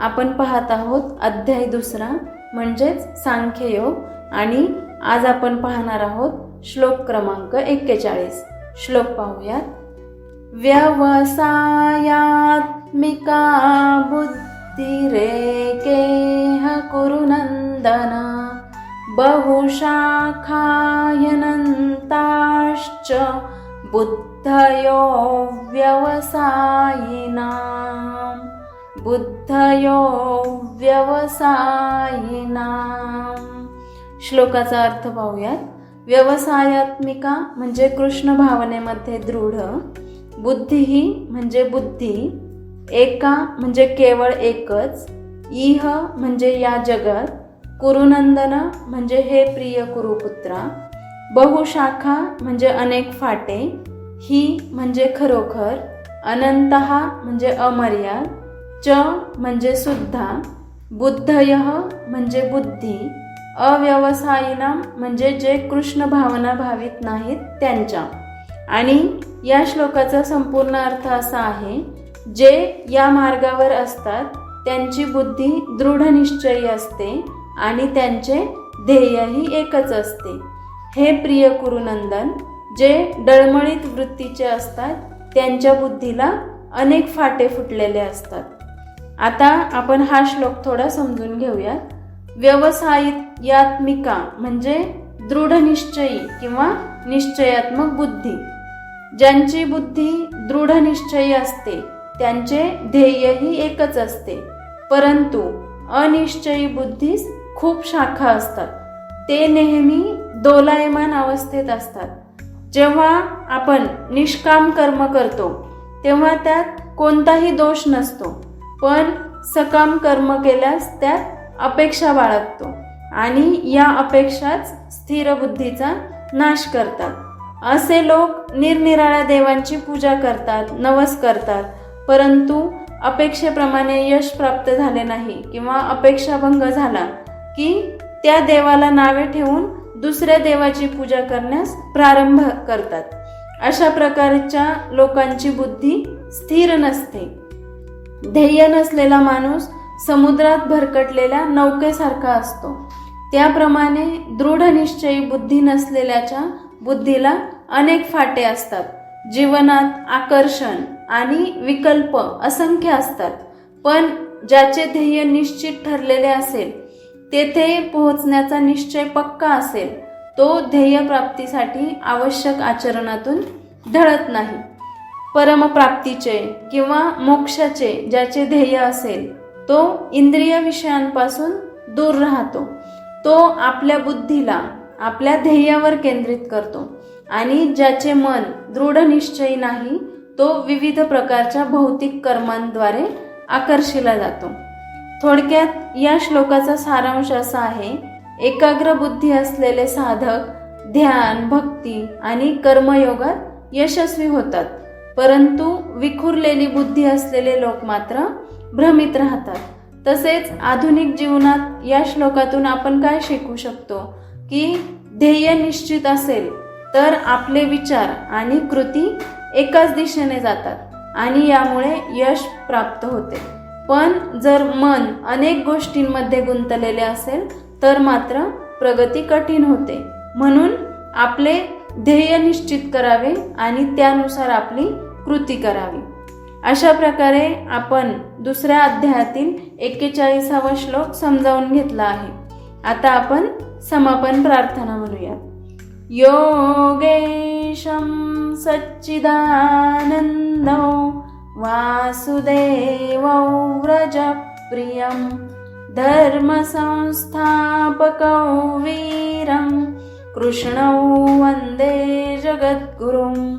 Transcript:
आपण पाहत आहोत अध्याय दुसरा म्हणजेच सांख्ययोग. आणि आज आपण पाहणार आहोत श्लोक क्रमांक एक्केचाळीस. श्लोक पाहूयात. व्यवसायात्मिका बुद्धिरेकेह कुरुनंदन बहुशाखायनंताश्च बुद्धयो व्यवसायिना बुद्धयो व्यवसायिना श्लोकाचा अर्थ पाहूयात. व्यवसायात्मिका म्हणजे कृष्ण भावनेमध्ये दृढ बुद्धी म्हणजे बुद्धी एका म्हणजे केवळ एकच इह म्हणजे या जगात कुरुनंदन म्हणजे हे प्रिय कुरुपुत्रा बहुशाखा म्हणजे अनेक फाटे ही म्हणजे खरोखर अनंत म्हणजे अमर्याद च म्हणजे सुद्धा बुद्धय म्हणजे बुद्धी अव्यवसायीना म्हणजे जे कृष्ण भावना भावित नाहीत त्यांच्या. आणि या श्लोकाचा संपूर्ण अर्थ असा आहे जे या मार्गावर असतात त्यांची बुद्धी दृढ निश्चयी असते आणि त्यांचे ध्येयही एकच असते. हे प्रिय कुरुनंदन जे डळमळीत वृत्तीचे असतात त्यांच्या बुद्धीला अनेक फाटे फुटलेले असतात. आता आपण हा श्लोक थोडा समजून घेऊयात. व्यवसायात्मिका म्हणजे दृढ निश्चयी किंवा निश्चयात्मक बुद्धी. ज्यांची बुद्धी दृढ निश्चयी असते त्यांचे ध्येयही एकच असते. परंतु अनिश्चयी बुद्धीस खूप शाखा असतात. ते नेहमी दोलायमान अवस्थेत असतात. जेव्हा आपण निष्काम कर्म करतो तेव्हा त्यात कोणताही दोष नसतो. पण सकाम कर्म केल्यास त्यात अपेक्षा बाळगतो आणि या अपेक्षाच स्थिर बुद्धीचा नाश करतात. असे लोक निरनिराळ्या देवांची पूजा करतात नवस करतात परंतु अपेक्षेप्रमाणे यश प्राप्त झाले नाही किंवा अपेक्षाभंग झाला की त्या देवाला नावे ठेवून दुसऱ्या देवाची पूजा करण्यास प्रारंभ करतात. अशा प्रकारच्या लोकांची बुद्धी स्थिर नसते. ध्येय नसलेला माणूस समुद्रात भरकटलेल्या नौकेसारखा असतो. त्याप्रमाणे दृढ निश्चयी बुद्धी नसलेल्याच्या बुद्धीला अनेक फाटे असतात. जीवनात आकर्षण आणि विकल्प असंख्य असतात. पण ज्याचे ध्येय निश्चित ठरलेले असेल तेथे पोहोचण्याचा निश्चय पक्का असेल तो ध्येयप्राप्तीसाठी आवश्यक आचरणातून ढळत नाही. परमप्राप्तीचे किंवा मोक्षाचे ज्याचे ध्येय असेल तो इंद्रिय विषयांपासून दूर राहतो. तो आपल्या बुद्धीला आपल्या ध्येयावर केंद्रित करतो. आणि ज्याचे मन दृढ निश्चयी नाही तो विविध प्रकारच्या भौतिक कर्मांद्वारे आकर्षिला जातो. थोडक्यात या श्लोकाचा सारांश असा आहे एकाग्र बुद्धी असलेले साधक ध्यान भक्ती आणि कर्मयोगात यशस्वी होतात. परंतु विखुरलेली बुद्धी असलेले लोक मात्र भ्रमित राहतात. तसेच आधुनिक जीवनात या श्लोकातून आपण काय शिकू शकतो? की ध्येय निश्चित असेल तर आपले विचार आणि कृती एकाच दिशेने जातात आणि यामुळे यश प्राप्त होते. पण जर मन अनेक गोष्टींमध्ये गुंतलेले असेल तर मात्र प्रगती कठीण होते. म्हणून आपले ध्येय निश्चित करावे आणि त्यानुसार आपली कृती करावी. अशा प्रकारे आपण दुसऱ्या अध्यायातील एक्केचाळीसावा श्लोक समजावून घेतला आहे. आता आपण समापन प्रार्थना म्हणूया योगेशं सच्चिदानन्दौ वासुदेवौ व्रजप्रियं धर्मसंस्थापकौ वीरं कृष्णौ वन्दे जगद्गुरुम्